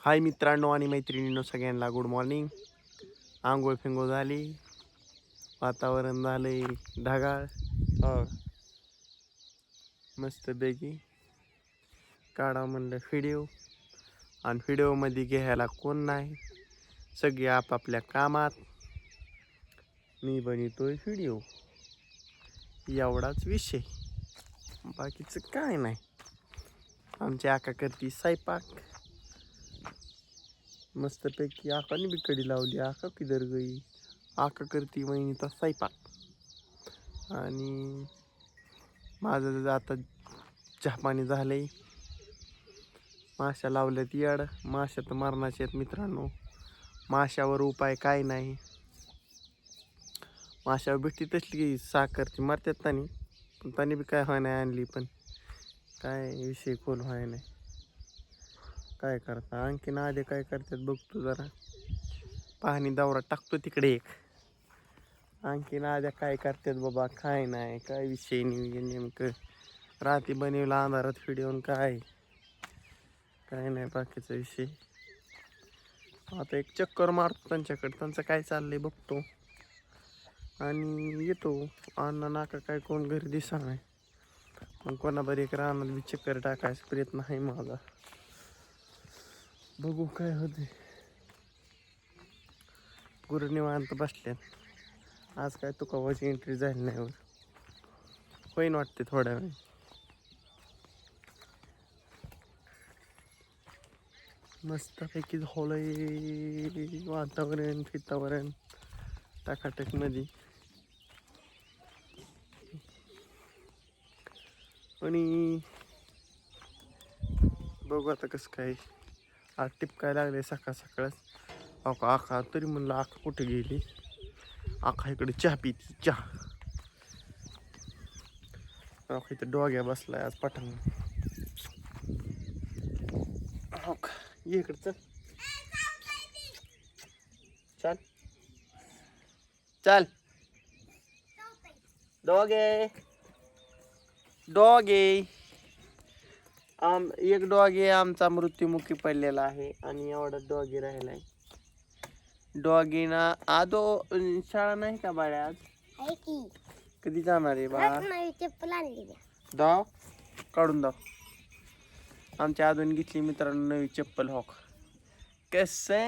हाय मित्रांनो आणि मैत्रिणींनो सगळ्यांना गुड मॉर्निंग आंघोळ फिंगोळ झाली. वातावरण झालंय ढगाळ. हो. मस्तपैकी. काढा म्हणलं व्हिडिओ आणि व्हिडिओमध्ये घ्यायला कोण नाही. सगळे आपापल्या कामात. मी बनवतोय व्हिडिओ एवढाच विषय. बाकीचं काय नाही. आमची आका करती स्वयंपाक. मस्तपैकी आकाने बी कडी लावली. आका किधर गई? आका करती वहिनीचा स्वयंपाक. आणि माझं जर आता चहापाणी झालंय. माश्या लावल्यात याड. माश्या तर मरणाचे आहेत मित्रांनो. माशावर उपाय काय नाही. माशावर भेटती तसली की साखर ती मरतात तानी. पण तानी बी काय व्हाय नाही आणली पण. काय विषय खोल व्हाय नाही काय करता? आणखीन आधी काय करतात बघतो जरा. पाहणी दौरा टाकतो तिकडे एक. आणखीन आद्या काय करतात बाबा? काय नाही काय विषय नाही नेमकं. रात्री बनवला अंधारात व्हिडिओ काय? काय नाही बाकीचा विषय. आता एक चक्कर मारतो त्यांच्याकडे. त्यांचं काय चाललंय बघतो. आणि येतो. अण्णा नाका काय कोण घरी दिसा नाही. मग कोणाबरी एक रानात बी चक्कर टाकायचा प्रयत्न आहे माझा. बघू काय होते गुरु निवांत बसल्यात. आज काय तुकावाची एंट्री झाली नाही होईन वाटते थोड्या वेळ मस्तपैकी झालंय वातावरण फितावरण टाकाटकमध्ये आणि बघू आता कसं काय. आज टिपकाय लागले सकाळ सकाळच. अका आका तरी म्हणलं आका कुठे गेली? आका इकडे चहा पिती चहा. आका इथं डोग्या बसलाय आज पठाण. हो का? ये इकडे चल. चल. चल. डॉगे. डॉगे. आम एक डॉगी आमचा मृत्युमुखी पडलेला आहे आणि एवढा डॉगी राहिला आहे डॉगीना आदो शाळा नाही का बाळ्या आज? कधी जाणार आहे बाळा. दाव काढून दाव. आमच्या अजून घेतली मित्रांनो नवी चप्पल हॉक कसे?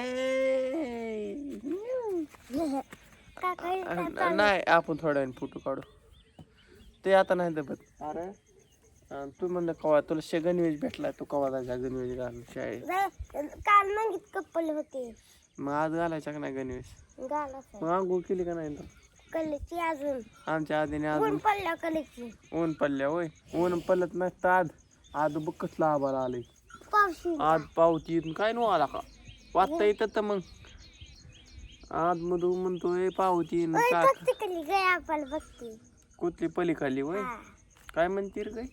इथं चालू. नाही आपण थोड्या वेळाने फोटो काढू. ते आता नाही दबत अरे. तू म्हणलं कवा तुला शे गणवेश भेटला तू कवा जायचा गणवेश घालून शाळेत? काल मंगीत कप्पल होते. मग आज घालायचा का नाही गणवेश? गाला मग आंघोळ केली का नाही? तू कलेची अजून. आमच्या आधीने ऊन अजून पडल्या कलेची. ऊन पडल्या होय. ऊन पडलं नसतं आज आज बघ कसला आभार आलंय. पावशी. आज पावती येऊन काय नो आला का? वाचता येतं तर मग. आज मधू म्हणतोय पावती ओय, का? बघते कली गय आपण बघते. कुठली पलीखाली हा. काय म्हणते रे काय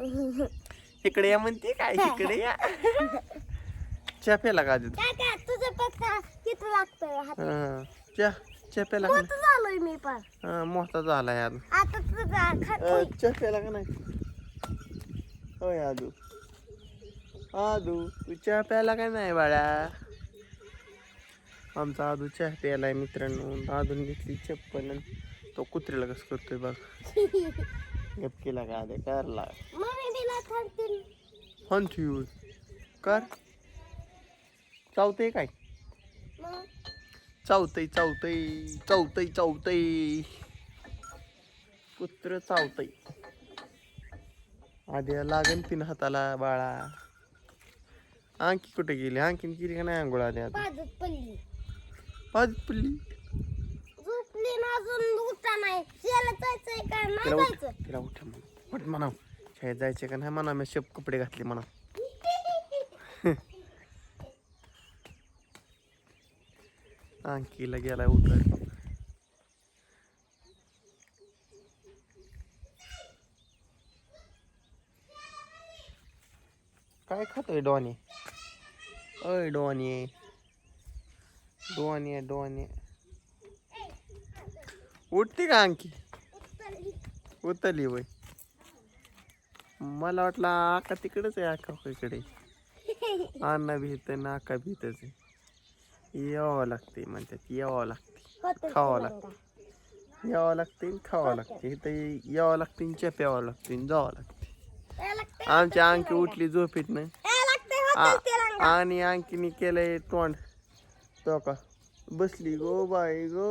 इकडे या म्हणते काय? इकडे या. चहा प्याला का देतो काका तुझं फक्त किती लागतोय हात हा चहा चहा प्याला का मोठं झालोय मी पण. हा मोठा झाला यार आता तुझा खातोय चहा प्याला का नाही? होय आदू आदू तू चहा प्याला का नाही बाळा? आमचा आदू चहा प्यालाय मित्रांनो. आदून घेतली चप्पल आणि तो कुत्रीला कसं करतोय बघ. गप केला का मम्मी बिना थांबतील हंथ्यूज कर. चावतंय काय? चावतंय चावतंय चावतंय चावतंय. कुत्र चावतंय. आधी लागन तीन हाताला बाळा. आणखी कुठे गेली? आणखीन गेली का नाही आंघोळ आधी आता? पाजत पडली पाच पडली झोपली ना उठा नाही? शेला जायचंय का? नाही तिला उठ जायचं तिला उठ म्हणा उठ शाळेत जायचे का नाही म्हणा मी शेप कपडे घातले म्हणा आणखीला गेला उठवायला काय खातोय डॉनी? अय डॉनी. डॉनी डॉनी उठते का आणखी उतरली. वय. मला वाटलं आका तिकडेच आहे आका इकडे. अण्णा बी इथं नाका बी इथंच आहे. यावं लागते म्हणतात यावं लागते खावं तिरंगा. यावं लागते खावं लागते इथं यावं लागते आणि च्या प्यावं लागते जावं लागते आमची अंकी तिरंगा. उठली झोपेत नाही. आणि अंकीने केलंय तोंड. तो का? बसली गो बाई गो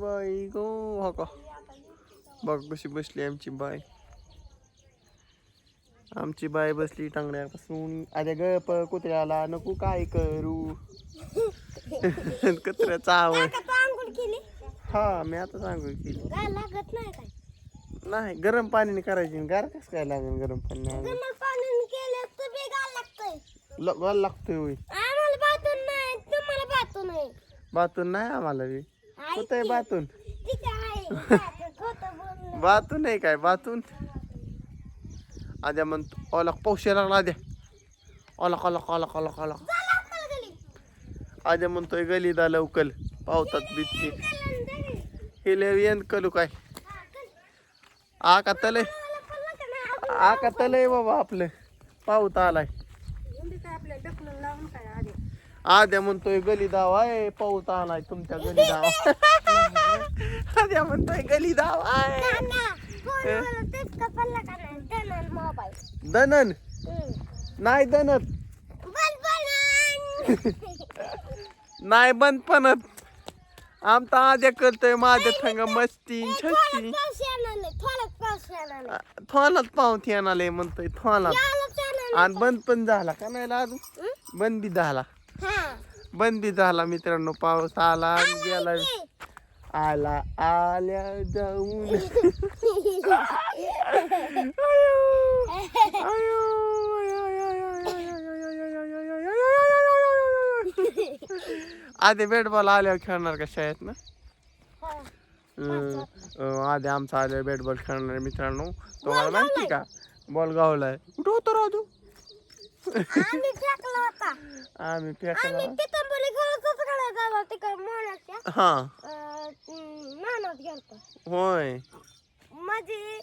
बाई गो हो का बघ कशी बसली आमची बाई. आमची बाई बसली टांगड्यापासून आधी गप कुत्र्याला नको काय करू. कुत्र्याचा आवड हा मी आता सांगू केली. नाही गरम पाणीने करायची गार कस काय लागेल गरम पाणी? लागतंय. आम्हाला बातून नाही आम्हाला बी. ठीक आहे बातून. बातून नाही काय बातून? आद्या म्हणतो ओला पावशे लागला आद्या. ओला ओला ओला ओला ओला चला आपल्याला घरी. आद्या म्हणतोय गली दा लवकल पावतात बित्ती चला ना घरी. हे येन कलू काय? तलय. ना, अजून आका तलय बाबा आपलं. पावत आलाय उंदी काय आपल्या ढकलून लावून काय आधी. आद्या म्हणतोय गली दाव आहे पाऊत आलाय तुमच्या गली दाव आद्या म्हणतोय गली दाव आहे. दनन. नाही दनत. नाही बंद पणत आमचा आद्या करतोय माझ्या थंग मस्ती छस्ती पाऊस येणार पाऊस. थोलात पावत येणारे म्हणतोय थोलात. आणि बंद पण झाला का नाही हं? बंद बी झाला. बंद बी झाला मित्रांनो पाऊस आला गेला. आला आल्या जाऊन. आधी बॅट बॉल आल्यावर खेळणार का शाळेत ना? आधी आमचा आल्यावर बॅट बॉल खेळणार मित्रांनो. तुम्हाला माहिती का? बॉल गावलाय. कुठं होतं राजू? आम्ही फेकला होता. आम्ही फेकला. आम्ही पितंबरी खेळतच खेळत आलो तिकडे मोहनाच्या हा. नानात गेलतो. होय. माझी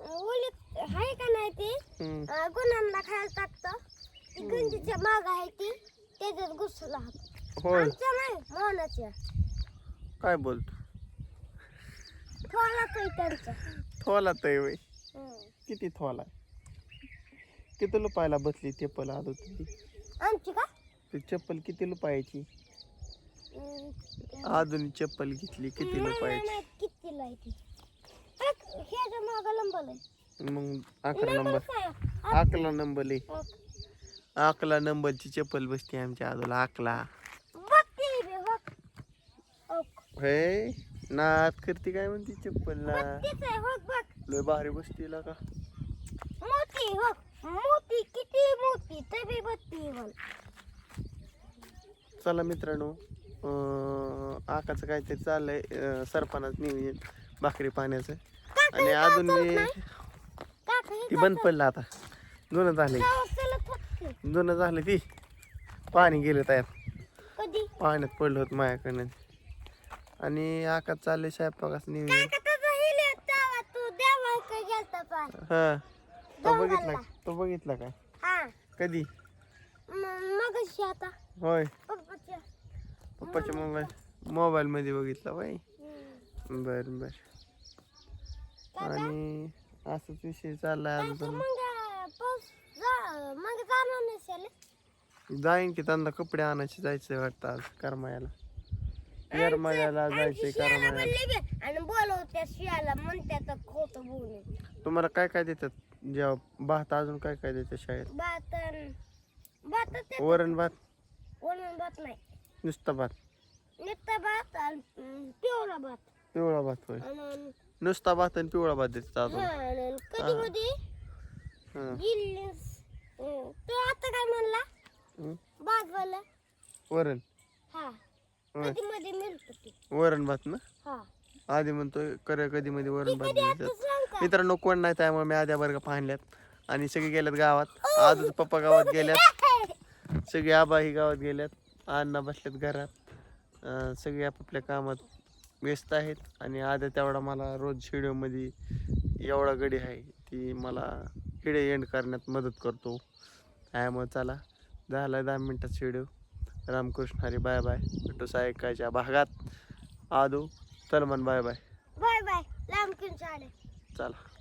ओलीत आहे का नाही ती? हम्म. गुणांना खायला टाकतं. ती गंजीच्या माग आहे ती. त्याच्यात घुसला होय. आमच्या नाही मोहनाच्या काय बोलतो? थोडा तो त्यांचा. थोला तय वय. किती थोला? किती रुपयाला बसली चप्पल आत होती ती आमची का? ती चप्पल किती हम्म. आधुनिक चप्पल घेतली किती नाही, किती माग लंबल आहे. मग अकरा नंबर अकला नंबर आहे अकला नंबरची चप्पल बसते आमच्या आजूला अकला बघ ती बी, बघ. ओक. हे नात करते काय म्हणते चप्पल ना बघ बघ. लय भारी बसतीला का? मोठी बघ. मोठी किती मोठी ते बी बघती बघ चला मित्रांनो अं, आकाचं काहीतरी चाललंय अं, सरपणाच नियोजन भाकरी पाण्याचं. आणि अजून मी काका हे ती बंद पडलं आता. जुनं चालत होते जुनं झालं ती. पाणी गेलं त्यात कधी? पाण्यात पडलं होतं माझ्याकडनं. आणि आकाश चाललंय स्वयंपाकाचं नियोजन. काका तुझा तू देवा काय गेलता हा. तो बघितला. तो बघितला हा. कधी? आता. होय. पप्पाच्या. पप्पाच्या मोबाईल मोबाईल मध्ये बघितला बाई. बर बर. आणि असंच विषय चाललाय अजून. जाईन की त्यांना कपडे आणायचे जायचंय वाटतं आज करमायाला. येरमायाला शियाला करमायाला. तुम्हाला काय काय देतात? जेव्हा भात अजून काय काय देतात शाळेत? भात भात ते वरण भात? वरण भात नाही. नुसता भात? नित्ता भात आणि पिवळा भात. पिवळा भात होय. आणि नुसता भात आणि पिवळा भात देतात अजून? कधी कधी हं. गिल्लीस अं, तो आता काय म्हणला? हं. भाजवाला वरण? हा. होय. कधी मध्ये मिळतो ते. वरण भात ना? हा. आधी म्हणतोय कर कधी मध्ये वरण भात कधी देतात. मित्रांनो कोण नाही त्यामुळे मी आद्या वर्ग पाहण्यात आणि सगळे गेल्यात गावात. आजच पप्पा गावात गेल्यात सगळे आबा ही गावात गेल्यात अण्णा बसल्यात घरात. सगळे आपापल्या कामात व्यस्त आहेत. आणि आद्या तेवढा मला रोज व्हिडिओमध्ये एवढा गडी आहे ती मला हिडे एंड करण्यात मदत करतो. त्यामुळे चला झाला दहा मिनिटाचा video. Ramkrishna Hari bye bye. भेटू सायकाच्या भागात. आदू चल मन बाय बाय. Bye bye. किन चला.